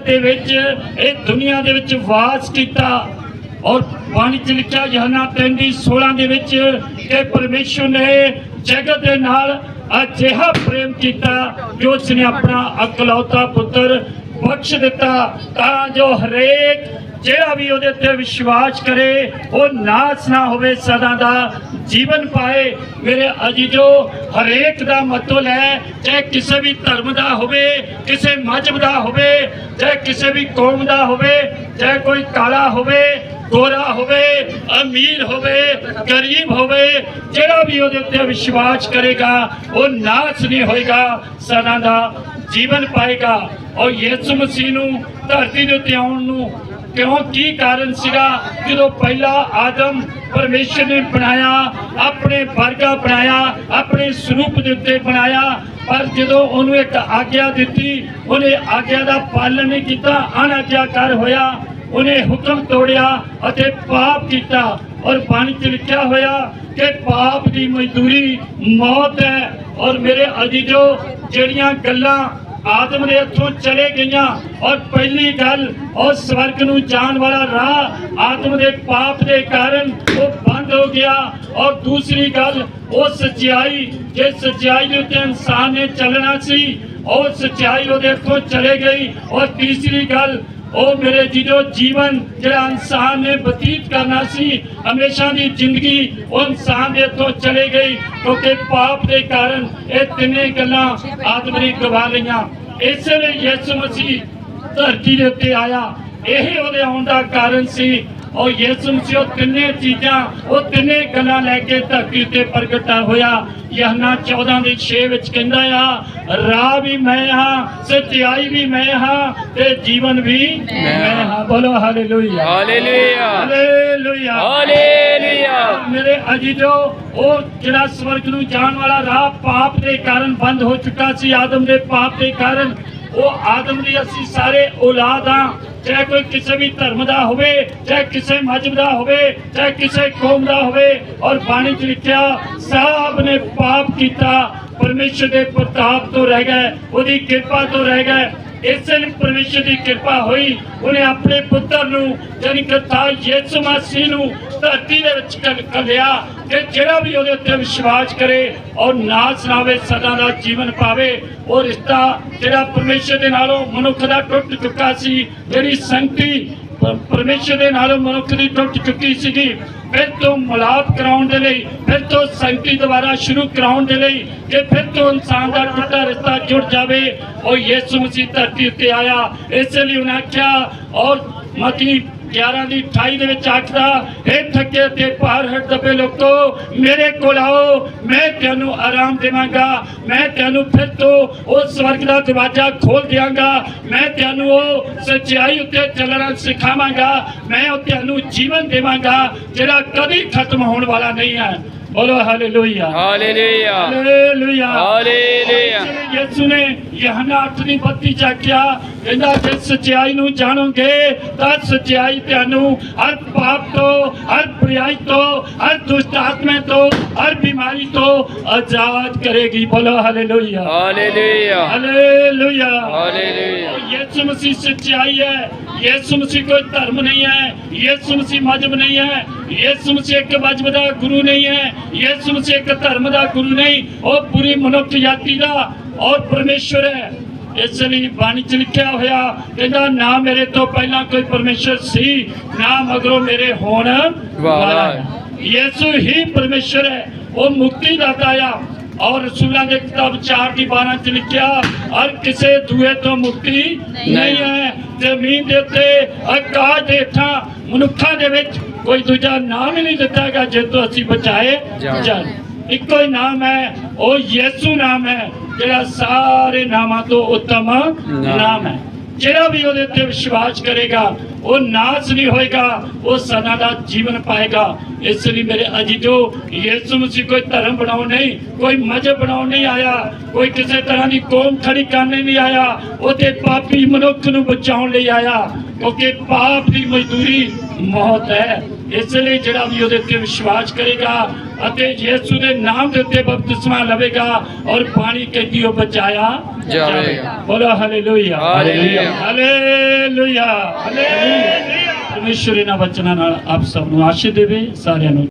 ਦੇ ਵਿੱਚ ਇਹ ਦੁਨੀਆ ਦੇ ਵਿੱਚ ਵਾਸ ਕੀਤਾ ਔਰ ਬਾਣੀ ਚ ਲਿਖਿਆ ਯਹਨਾ 3 16 ਦੇ ਵਿੱਚ ਕਿ ਪਰਮੇਸ਼ਵਰ ਨੇ ਜਗਤ ਦੇ ਨਾਲ ਅਜਿਹਾ ਪ੍ਰੇਮ ਕੀਤਾ ਜੋ ਉਸਨੇ ਆਪਣਾ ਅਕਲੌਤਾ ਪੁੱਤਰ ਬਖਸ਼ ਦਿੱਤਾ ਤਾਂ ਜੋ ਹਰੇਕ ਜਿਹੜਾ ਵੀ ਉਹਦੇ ਤੇ ਵਿਸ਼ਵਾਸ ਕਰੇ ਉਹ ਨਾਸ ਨਾ ਹੋਵੇ ਸਦਾ ਦਾ ਜੀਵਨ ਪਾਏ ਮੇਰੇ ਅਜੀਜੋ ਹਰੇਕ ਦਾ ਮਤਲਬ ਹੈ ਚਾਹੇ ਕਿਸੇ ਵੀ ਧਰਮ ਦਾ ਹੋਵੇ ਕਿਸੇ ਮਜ਼ਹਬ ਦਾ ਹੋਵੇ ਚਾਹੇ ਕਿਸੇ ਵੀ ਕੌਮ ਦਾ ਹੋਵੇ ਚਾਹੇ ਕੋਈ ਕਾਲਾ ਹੋਵੇ ਗੋਰਾ ਹੋਵੇ ਅਮੀਰ ਹੋਵੇ ਗਰੀਬ ਹੋਵੇ ਜਿਹੜਾ ਵੀ ਉਹਦੇ ਉੱਤੇ ਵਿਸ਼ਵਾਸ ਕਰੇਗਾ ਉਹ ਨਾਸ ਨਹੀਂ ਹੋਏਗਾ ਸਦਾ ਦਾ ਜੀਵਨ ਪਾਏਗਾ ਔਰ ਯਿਸੂ ਮਸੀਹ ਨੂੰ ਧਰਤੀ ਦੇ ਉੱਤੇ ਆਉਣ ਨੂੰ ਕਿਉਂ ਕੀ ਕਾਰਨ ਸੀਗਾ ਜਦੋਂ ਪਹਿਲਾ ਆਦਮ ਪਰਮੇਸ਼ਰ ਨੇ ਬਣਾਇਆ, ਆਪਣੇ ਵਰਗਾ ਬਣਾਇਆ, ਆਪਣੇ ਸਰੂਪ ਦੇ ਉੱਤੇ ਬਣਾਇਆ, ਪਰ ਜਦੋਂ ਉਹਨੂੰ ਇੱਕ ਆਗਿਆ ਦਿੱਤੀ, ਉਹਨੇ ਆਗਿਆ ਦਾ ਪਾਲਣ ਨਹੀਂ ਕੀਤਾ, ਅਣਆਗਿਆਕਾਰ ਹੋਇਆ, ਉਹਨੇ ਹੁਕਮ ਤੋੜਿਆ ਅਤੇ ਪਾਪ ਕੀਤਾ ਔਰ ਬਾਣੀ ਚ ਲਿਖਿਆ ਹੋਇਆ ਕਿ ਪਾਪ ਦੀ ਮਜ਼ਦੂਰੀ ਮੌਤ ਹੈ ਔਰ ਮੇਰੇ ਅਜੀਜੋ ਜਿਹੜੀਆਂ ਗੱਲਾਂ ਆਦਮ ਦੇ ਹੱਥੋਂ ਚਲੇ ਗਈਆਂ ਔਰ ਪਹਿਲੀ ਗੱਲ ਉਹ ਸਵਰਗ ਨੂੰ ਜਾਣ ਵਾਲਾ ਰਾਹ ਆਦਮ ਦੇ ਪਾਪ ਦੇ ਕਾਰਨ ਉਹ ਬੰਦ ਹੋ ਗਿਆ ਔਰ ਦੂਸਰੀ ਗੱਲ, ਉਹ ਸੱਚਾਈ ਜੇ ਸਚਾਈ ਦੇ ਉੱਤੇ ਇਨਸਾਨ ਨੇ ਚੱਲਣਾ ਸੀ, ਉਹ ਸਚਾਈ ਉਹਦੇ ਹੱਥੋਂ ਚਲੇ ਗਈ ਔਰ ਤੀਸਰੀ ਗੱਲ ਉਹ ਮੇਰੇ ਜਿਹੋ ਜੀਵਨ ਜਿਹੜਾ ਇਨਸਾਨ ਨੇ ਬਤੀਤ ਕਰਨਾ ਸੀ, ਹਮੇਸ਼ਾ ਦੀ ਜ਼ਿੰਦਗੀ ਉਹ ਇਨਸਾਨ ਦੇ ਹੱਥੋਂ ਚਲੇ ਗਈ ਕਿਉਂਕਿ ਪਾਪ ਦੇ ਕਾਰਨ ਇਹ ਤਿੰਨੇ ਗੱਲਾਂ ਆਦਮ ਨੇ ਗਵਾ ਲਈਆਂ। ਇਸੇ ਲਈ ਯਿਸੂ ਮਸੀਹ ਧਰਤੀ ਦੇ ਉੱਤੇ ਆਇਆ। ਇਹ ਉਹਦੇ ਆਉਣ ਦਾ ਕਾਰਨ ਸੀ ਉਹ ਯਿਸੂ ਮਸੀਹ ਉਹ ਤਿੰਨੇ ਚੀਜ਼ਾਂ ਉਹ ਤਿੰਨੇ ਗੱਲਾਂ ਲੈ ਕੇ ਧਰਤੀ ਉੱਤੇ ਪ੍ਰਗਟਾ ਹੋਇਆ। ਯਹਨਾ 14 ਦੇ 6 ਵਿੱਚ ਕਹਿੰਦਾ ਆ ਰਾਹ ਵੀ ਮੈਂ ਹਾਂ ਸੱਚਾਈ ਵੀ ਮੈਂ ਹਾਂ ਤੇ ਜੀਵਨ ਵੀ ਮੈਂ ਹਾਂ। ਬੋਲੋ ਹਾਲੇਲੂਇਆ। ਹਾਲੇਲੂਇਆ। ਹਾਲੇਲੂਇਆ। ਹਾਲੇਲੂਇਆ। ਮੇਰੇ ਅਜੀਜੋ ਉਹ ਜਿਹੜਾ ਸਵਰਗ ਨੂੰ ਜਾਣ ਵਾਲਾ ਰਾਹ ਪਾਪ ਦੇ ਕਾਰਨ ਬੰਦ ਹੋ ਚੁੱਕਾ ਸੀ ਆਦਮ ਦੇ ਪਾਪ ਦੇ ਕਾਰਨ। ਉਹ ਆਦਮ ਦੀ ਅਸੀਂ ਸਾਰੇ ਔਲਾਦ ਹਾਂ ਚਾਹੇ ਕੋਈ ਕਿਸੇ ਵੀ ਧਰਮ ਦਾ ਹੋਵੇ, ਚਾਹੇ ਕਿਸੇ ਮਜ਼ਹਬ ਦਾ ਹੋਵੇ, ਚਾਹੇ ਕਿਸੇ ਕੌਮ ਦਾ ਹੋਵੇ। ਔਰ ਬਾਣੀ ਚ ਲਿਖਿਆ, ਸਭ ਨੇ ਪਾਪ ਕੀਤਾ, ਪਰਮੇਸ਼ਰ ਦੇ ਪ੍ਰਤਾਪ ਤੋਂ ਰਹਿ ਗਏ, ਉਹਦੀ ਕਿਰਪਾ ਤੋਂ ਰਹਿ ਗਏ। ਇਸੇ ਲਈ ਪਰਮੇਸ਼ਰ ਦੀ ਕਿਰਪਾ ਹੋਈ। ਉਹਨੇ ਆਪਣੇ ਪੁੱਤਰ ਨੂੰ ਜਾਨੀ ਕਿ ਤਾਂ ਯਿਸੂ ਮਸੀਹ ਨੂੰ ਧਰਤੀ ਦੇ ਵਿੱਚ ਘੱਲ- ਘੱਲਿਆ ਕਿ ਜਿਹੜਾ ਵੀ ਉਹਦੇ ਉੱਤੇ ਵਿਸ਼ਵਾਸ ਕਰੇ ਔਰ ਨਾ ਸੁਣਾਵੇ ਸਦਾ ਦਾ ਜੀਵਨ ਪਾਵੇ, ਉਹ ਰਿਸ਼ਤਾ ਜਿਹੜਾ ਪਰਮੇਸ਼ਰ ਦੇ ਨਾਲੋਂ ਮਨੁੱਖ ਦਾ ਟੁੱਟ ਚੁੱਕਾ ਸੀ, ਜਿਹੜੀ ਸੰਗਤੀ ਪ- ਪਰਮੇਸ਼ਰ ਦੇ ਨਾਲੋਂ ਮਨੁੱਖ ਦੀ ਟੁੱਟ ਚੁੱਕੀ ਸੀਗੀ, ਫਿਰ ਤੋਂ ਮਿਲਾਪ ਕਰਾਉਣ ਦੇ ਲਈ, ਫਿਰ ਤੋਂ ਸੰਗਤੀ ਦੁਬਾਰਾ ਸ਼ੁਰੂ ਕਰਾਉਣ ਦੇ ਲਈ ਕਿ ਫਿਰ ਤੋਂ ਇਨਸਾਨ ਦਾ ਟੁੱਟਾ ਰਿਸ਼ਤਾ ਜੁੜ ਜਾਵੇ, ਉਹ ਯਿਸੂ ਮਸੀਹ ਧਰਤੀ ਉੱਤੇ ਆਇਆ। ਇਸੇ ਲਈ ਉਹਨੇ ਆਖਿਆ, ਔਰ ਮਤੀ 11 ਦੀ 28 ਦੇ ਵਿੱਚ ਆਖਦਾ ਇਹ ਥੱਕੇ ਤੇ ਭਾਰ ਹਟ ਦਬੇ ਲੋਕੋ, ਮੇਰੇ ਕੋਲ ਆਓ, ਮੈਂ ਤੈਨੂੰ ਆਰਾਮ ਦੇਵਾਂਗਾ, ਮੈਂ ਤੈਨੂੰ ਫਿਰ ਤੋਂ ਉਹ ਸਵਰਗ ਦਾ ਦਰਵਾਜ਼ਾ ਖੋਲ ਦਿਆਂਗਾ, ਮੈਂ ਤੈਨੂੰ ਉਹ ਸੱਚਾਈ ਉੱਤੇ ਚੱਲਣਾ ਸਿਖਾਵਾਂਗਾ, ਮੈਂ ਉਹ ਤੁਹਾਨੂੰ ਜੀਵਨ ਦੇਵਾਂਗਾ, ਜਿਹੜਾ ਕਦੀ ਖਤਮ ਹੋਣ ਵਾਲਾ ਨਹੀਂ ਹੈ। ਬੋਲੋ hallelujah hallelujah hallelujah hallelujah Yisu ਨੇ ਯਹਨਾ 8 ਦੀ ਬੱਤੀ ਚਾਕਿਆ ਕਹਿੰਦਾ ਜੇ ਸੱਚਾਈ ਨੂੰ ਜਾਣੋਗੇ ਤਾਂ ਸੱਚਾਈ ਤੁਹਾਨੂੰ ਹਰ ਪਾਪ ਤੋਂ ਹਰ ਬੁਰਾਈ ਤੋਂ ਹਰ ਦੁਸ਼ਟ ਆਤਮੇ ਤੋਂ ਹਰ ਬਿਮਾਰੀ ਤੋਂ ਆਜ਼ਾਦ ਕਰੇਗੀ ਬੋਲੋ hallelujah hallelujah hallelujah hallelujah Yisu Masih ਸੱਚਾਈ ਹੈ ਯਿਸੂ ਮਸੀਹ ਕੋਈ ਧਰਮ ਨਹੀਂ ਹੈ ਯਿਸੂ ਮਸੀਹ ਮਜ਼ਹਬ ਨਹੀਂ ਹੈ ਯਿਸੂ ਮਸੀਹ ਇੱਕ ਮਜ਼ਹਬ ਦਾ ਗੁਰੂ ਨਹੀਂ ਹੈ ਯਿਸੂ ਮਸੀਹ ਇੱਕ ਧਰਮ ਦਾ ਗੁਰੂ ਨਹੀਂ ਉਹ ਪੂਰੀ ਮਨੁੱਖ ਜਾਤੀ ਦਾ ਔਰ ਪਰਮੇਸ਼ਵਰ ਹੈ। ਇਸ ਲਈ ਬਾਣੀ ਚ ਲਿਖਿਆ ਹੋਇਆ ਕਹਿੰਦਾ ਨਾ ਮੇਰੇ ਤੋਂ ਪਹਿਲਾਂ ਕੋਈ ਪਰਮੇਸ਼ਵਰ ਸੀ ਨਾ ਮਗਰੋਂ ਮੇਰੇ ਹੋਣ ਵਾਲਾ ਯਿਸੂ ਹੀ ਪਰਮੇਸ਼ਵਰ ਹੈ ਉਹ ਮੁਕਤੀ ਦਾਤਾ ਆ। ਔਰ ਰਸੂਲਾਂ ਦੇ ਕਿਤਾਬ 4 ਦੀ 12 ਚ ਲਿਖਿਆ ਹਰ ਕਿਸੇ ਦੂਏ ਤੋਂ ਮੁਕਤੀ ਨਹੀਂ ਹੈ। ਜ਼ਮੀਨ ਦੇ ਉੱਤੇ ਆਕਾਸ਼ ਦੇ ਹੇਠਾਂ ਮਨੁੱਖਾਂ ਦੇ ਵਿੱਚ ਕੋਈ ਦੂਜਾ ਨਾਮ ਹੀ ਨਹੀਂ ਦਿੱਤਾ ਗਿਆ ਜਿਸ ਤੋਂ ਅਸੀਂ ਬਚਾਏ ਜਾਣ। ਇੱਕੋ ਹੀ ਨਾਮ ਹੈ ਉਹ ਯਿਸੂ ਨਾਮ ਹੈ ਜਿਹੜਾ ਸਾਰੇ ਨਾਮਾਂ ਤੋਂ ਉੱਤਮ ਨਾਮ। ਹੈ। ਜਿਹੜਾ ਵੀ ਉਹਦੇ ਉੱਤੇ ਵਿਸ਼ਵਾਸ ਕਰੇਗਾ ਉਹ ਨਾਸ ਨਹੀਂ ਹੋਏਗਾ ਉਹ ਸਦਾ ਦਾ ਜੀਵਨ ਪਾਏਗਾ। ਇਸ ਲਈ ਮੇਰੇ ਅਜੀਜੋ ਯਿਸੂ ਮਸੀਹ ਕੋਈ ਧਰਮ ਬਣਾਉਣ ਨਹੀਂ ਕੋਈ ਮਜ਼ਹਬ ਬਣਾਉਣ ਨਹੀਂ ਆਇਆ ਕੋਈ ਕਿਸੇ ਤਰ੍ਹਾਂ ਦੀ ਕੌਮ ਖੜੀ ਕਰਨ ਨਹੀਂ ਆਇਆ ਉਹ ਤੇ ਪਾਪੀ ਮਨੁੱਖ ਨੂੰ ਬਚਾਉਣ ਲਈ ਆਇਆ। ਕਿਉਂਕਿ ਪਾਪ ਦੀ ਮਜ਼ਦੂਰੀ ਮੌਤ ਹੈ। ਇਸ ਲਈ ਜਿਹੜਾ ਵੀ ਉਹਦੇ ਉੱਤੇ ਵਿਸ਼ਵਾਸ ਕਰੇਗਾ ਅਤੇ ਯਿਸੂ ਦੇ ਨਾਮ ਦੇ ਉੱਤੇ ਬਪਤਿਸਮਾ ਲਵੇਗਾ ਔਰ ਪਾਣੀ ਕੈਦੀ ਉਹ ਬਚਾਇਆ ਜਾਵੇਗਾ। ਬੋਲੋ ਹਾਲੇਲੂਇਆ। ਹਾਲੇਲੂਇਆ। ਹਾਲੇਲੂਇਆ। ਹਾਲੇਲੂਇਆ। ਪਰਮੇਸ਼ਰ ਇਹਨਾਂ ਵਚਨਾਂ ਨਾਲ ਆਪ ਸਭ ਨੂੰ ਆਸ਼ੀਰਵਾਦ ਦੇਵੇ ਸਾਰਿਆਂ ਨੂੰ